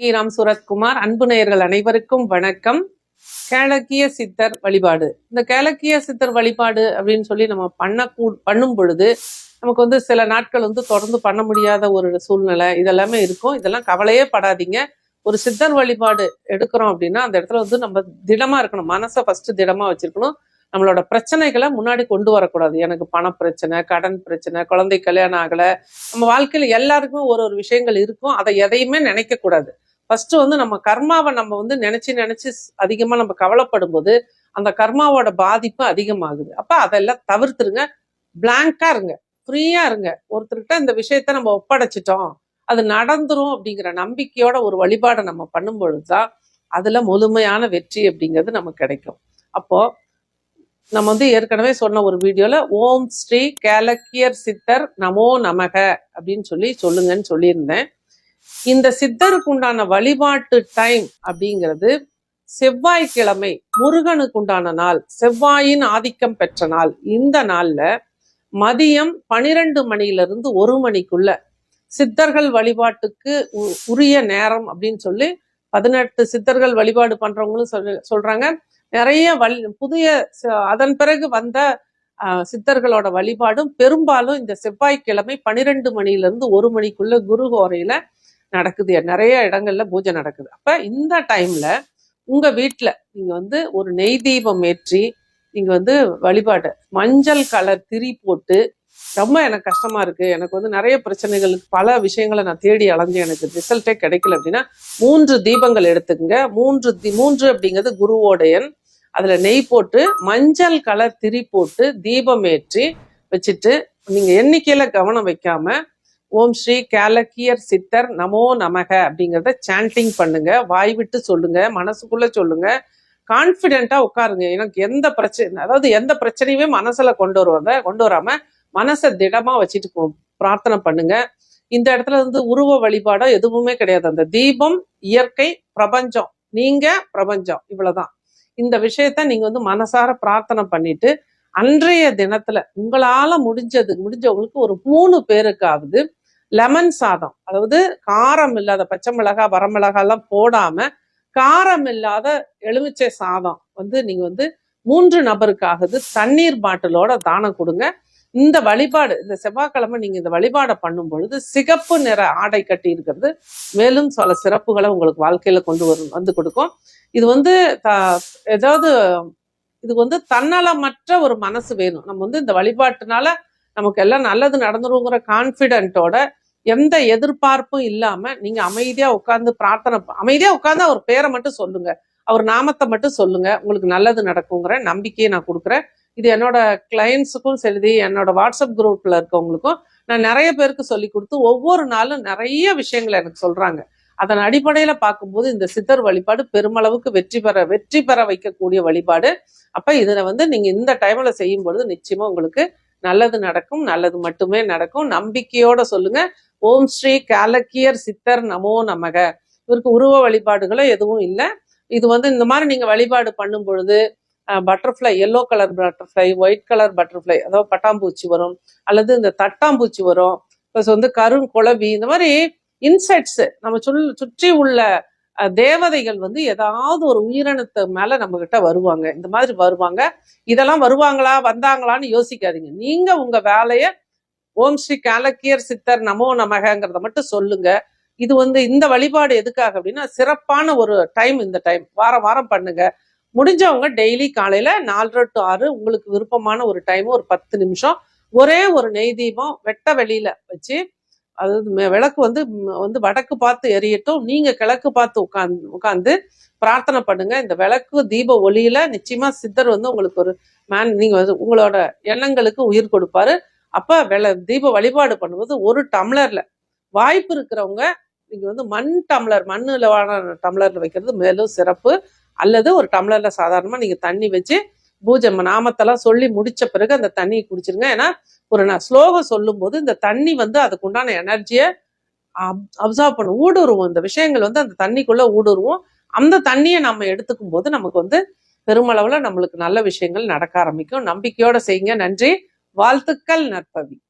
கீராம் சுரத்குமார் அன்பு நேயர்கள் அனைவருக்கும் வணக்கம். கேளக்கிய சித்தர் வழிபாடு. இந்த கேளக்கிய சித்தர் வழிபாடு அப்படின்னு சொல்லி நம்ம பண்ண கூ பண்ணும் பொழுது நமக்கு வந்து சில நாட்கள் வந்து தொடர்ந்து பண்ண முடியாத ஒரு சூழ்நிலை இதெல்லாமே இருக்கும். இதெல்லாம் கவலையே படாதீங்க. ஒரு சித்தர் வழிபாடு எடுக்கிறோம் அப்படின்னா அந்த இடத்துல வந்து நம்ம திடமா இருக்கணும். மனசை ஃபர்ஸ்ட் திடமா வச்சிருக்கணும். நம்மளோட பிரச்சனைகளை முன்னாடி கொண்டு வரக்கூடாது. எனக்கு பண பிரச்சனை கடன் பிரச்சனை குழந்தை கல்யாணம் ஆகலை. நம்ம வாழ்க்கையில் எல்லாருக்குமே ஒரு ஒரு விஷயங்கள் இருக்கும். அதை எதையுமே நினைக்கக்கூடாது. ஃபர்ஸ்ட் வந்து நம்ம கர்மாவை நம்ம வந்து நினைச்சு நினைச்சு அதிகமா நம்ம கவலைப்படும் போது அந்த கர்மாவோட பாதிப்பு அதிகமாகுது. அப்ப அதெல்லாம் தவிர்த்துருங்க. பிளாங்கா இருங்க. ஃப்ரீயா இருங்க. ஒருத்தர்கிட்ட இந்த விஷயத்த நம்ம ஒப்படைச்சிட்டோம். அது நடந்துரும் அப்படிங்கிற நம்பிக்கையோட ஒரு வழிபாடை நம்ம பண்ணும் பொழுதுதான் அதுல முழுமையான வெற்றி அப்படிங்கிறது நமக்கு கிடைக்கும். அப்போ நம்ம வந்து ஏற்கனவே சொன்ன ஒரு வீடியோல ஓம் ஸ்ரீ கேலக்கியர் சித்தர் நமோ நமக அப்படின்னு சொல்லி சொல்லுங்கன்னு சொல்லியிருந்தேன். இந்த சித்தருக்கு உண்டான வழிபாட்டு டைம் அப்படிங்கிறது செவ்வாய்க்கிழமை முருகனுக்கு உண்டான நாள் செவ்வாயின் ஆதிக்கம் பெற்ற நாள். இந்த நாள்ல மதியம் பனிரெண்டு மணியிலிருந்து ஒரு மணிக்குள்ள சித்தர்கள் வழிபாட்டுக்கு உ- உரிய நேரம் அப்படின்னு சொல்லி பதினெட்டு சித்தர்கள் வழிபாடு பண்றவங்களும் சொல் சொல்றாங்க. நிறைய வழி புதிய ச- அதன் பிறகு வந்த சித்தர்களோட வழிபாடும் பெரும்பாலும் இந்த செவ்வாய்க்கிழமை பனிரெண்டு மணிலிருந்து ஒரு மணிக்குள்ள குரு ஹோரையில நடக்குது. நிறைய இடங்கள்ல பூஜை நடக்குது. அப்ப இந்த டைம்ல உங்க வீட்டில் நீங்க வந்து ஒரு நெய் தீபம் ஏற்றி நீங்க வந்து வழிபாடு மஞ்சள் கலர் திரி போட்டு ரொம்ப எனக்கு கஷ்டமா இருக்கு. எனக்கு வந்து நிறைய பிரச்சனைகளுக்கு பல விஷயங்களை நான் தேடி அலைஞ்சு எனக்கு ரிசல்ட்டே கிடைக்கல அப்படின்னா மூன்று தீபங்கள் எடுத்துக்கங்க. மூன்று தி- மூன்று அப்படிங்கிறது குருவோடையன் அதுல நெய் போட்டு மஞ்சள் கலர் திரி போட்டு தீபம் ஏற்றி வச்சுட்டு நீங்க எண்ணிக்கையில கவனம் வைக்காம ஓம் ஸ்ரீ கேலக்கியர் சித்தர் நமோ நமக அப்படிங்கிறத சாண்டிங் பண்ணுங்க. வாய் விட்டு சொல்லுங்க மனசுக்குள்ள சொல்லுங்க. கான்ஃபிடென்ட்டா உட்காருங்க. எனக்கு எந்த பிரச்சனை அதாவது எந்த பிரச்சனையுமே மனசுல கொண்டு வருவாங்க கொண்டு வராம மனசை திடமா வச்சுட்டு போ- பிரார்த்தனை பண்ணுங்க. இந்த இடத்துல வந்து உருவ வழிபாடோ எதுவுமே கிடையாது. அந்த தீபம் இயற்கை பிரபஞ்சம். நீங்க பிரபஞ்சம். இவ்வளவுதான். இந்த விஷயத்த நீங்க வந்து மனசார பிரார்த்தனை பண்ணிட்டு அன்றைய தினத்துல உங்களால முடிஞ்சது முடிஞ்சவங்களுக்கு ஒரு மூணு பேருக்காவது லெமன் சாதம். அதாவது காரம் இல்லாத பச்சை மிளகா வரமிளகா எல்லாம் போடாம காரம் இல்லாத எலுமிச்சை சாதம் வந்து நீங்க வந்து மூன்று நபருக்காகுது தண்ணீர் பாட்டிலோட தானம் கொடுங்க. இந்த வழிபாடு இந்த செவ்வாய்க்கிழமை நீங்க இந்த வழிபாடை பண்ணும் பொழுது சிகப்பு நிற ஆடை கட்டி இருக்கிறது. மேலும் சில சிறப்புகளை உங்களுக்கு வாழ்க்கையில கொண்டு வரும் வந்து கொடுக்கும். இது வந்து ஏதாவது இது வந்து தன்னலமற்ற ஒரு மனசு வேணும். நம்ம வந்து இந்த வழிபாட்டுனால நமக்கு எல்லாம் நல்லது நடந்துருங்கிற கான்ஃபிடென்ட்டோட எந்த எதிர்பார்ப்பும் இல்லாம நீங்க அமைதியா உட்கார்ந்து பிரார்த்தனை அமைதியா உட்கார்ந்து அவர் பேரை மட்டும் சொல்லுங்க. அவர் நாமத்தை மட்டும் சொல்லுங்க. உங்களுக்கு நல்லது நடக்குங்கிற நம்பிக்கையை நான் கொடுக்குறேன். இது என்னோட கிளைண்ட்ஸுக்கும் சரி என்னோட வாட்ஸ்அப் குரூப்பில் இருக்கவங்களுக்கும் நான் நிறைய பேருக்கு சொல்லி கொடுத்து ஒவ்வொரு நாளும் நிறைய விஷயங்களை எனக்கு சொல்கிறாங்க அதன் அடிப்படையில் பார்க்கும்போது இந்த சித்தர் வழிபாடு பெருமளவுக்கு வெற்றி பெற வெற்றி பெற வைக்கக்கூடிய வழிபாடு. அப்போ இதில் வந்து நீங்கள் இந்த டைமில் செய்யும் பொழுது நிச்சயமாக உங்களுக்கு நல்லது நடக்கும் நல்லது மட்டுமே நடக்கும். நம்பிக்கையோட சொல்லுங்க. ஓம் ஸ்ரீ காலக்கியர் சித்தர் நமோ நமக. இவருக்கு உருவ வழிபாடுகளோ எதுவும் இல்லை. இது வந்து இந்த மாதிரி நீங்கள் வழிபாடு பண்ணும் பொழுது butterfly yellow colour butterfly white colour butterfly அதாவது பட்டாம்பூச்சி வரும். அல்லது இந்த தட்டாம்பூச்சி வரும். ப்ளஸ் வந்து கருங்குளவி இந்த மாதிரி இன்செக்ட்ஸு நம்ம சுல் சுற்றி உள்ள தேவதைகள் வந்து ஏதாவது ஒரு உயிரினத்து மேல நம்ம கிட்ட வருவாங்க. இந்த மாதிரி வருவாங்க. இதெல்லாம் வருவாங்களா? வந்தாங்களான்னு யோசிக்காதீங்க. நீங்க உங்க வேலைய ஓம் ஸ்ரீ காலக்கியர் சித்தர் நமோ நமகங்கிறத மட்டும் சொல்லுங்க. இது வந்து இந்த வழிபாடு எதுக்காக அப்படின்னா சிறப்பான ஒரு டைம் இந்த டைம் வாரம் வாரம் பண்ணுங்க. முடிஞ்சவங்க டெய்லி காலையில நாலரை டு ஆறு உங்களுக்கு விருப்பமான ஒரு டைம் ஒரு பத்து நிமிஷம் ஒரே ஒரு நெய் தீபம் வெட்ட வெளியில வச்சு அதாவது விளக்கு வந்து வந்து வடக்கு பார்த்து எரியட்டும் நீங்க கிழக்கு பார்த்து உட்காந்து உட்காந்து பிரார்த்தனை பண்ணுங்க. இந்த விளக்கு தீப ஒளியில நிச்சயமா சித்தர் வந்து உங்களுக்கு ஒரு மேன் நீங்க வந்து உங்களோட எண்ணங்களுக்கு உயிர் கொடுப்பாரு. அப்ப வெள தீப வழிபாடு பண்ணும்போது ஒரு டம்ளர்ல வாய்ப்பு இருக்கிறவங்க நீங்க வந்து மண் டம்ளர் மண்ணில் டம்ளர்ல வைக்கிறது மேலும் சிறப்பு. அல்லது ஒரு டம்ளரில் சாதாரணமாக நீங்கள் தண்ணி வச்சு பூஜை ம- நாமத்தெல்லாம் சொல்லி முடிச்ச பிறகு அந்த தண்ணியை குடிச்சிருங்க. ஏன்னா ஒரு நான் ஸ்லோகம் சொல்லும்போது இந்த தண்ணி வந்து அதுக்கு உண்டான எனர்ஜியை அப்சர்வ் பண்ணும் ஊடுருவோம். இந்த விஷயங்கள் வந்து அந்த தண்ணிக்குள்ளே ஊடுருவோம். அந்த தண்ணியை நம்ம எடுத்துக்கும் போது நமக்கு வந்து பெருமளவில் நம்மளுக்கு நல்ல விஷயங்கள் நடக்க ஆரம்பிக்கும். நம்பிக்கையோட செய்யுங்க. நன்றி. வாழ்த்துக்கள் நற்பவி.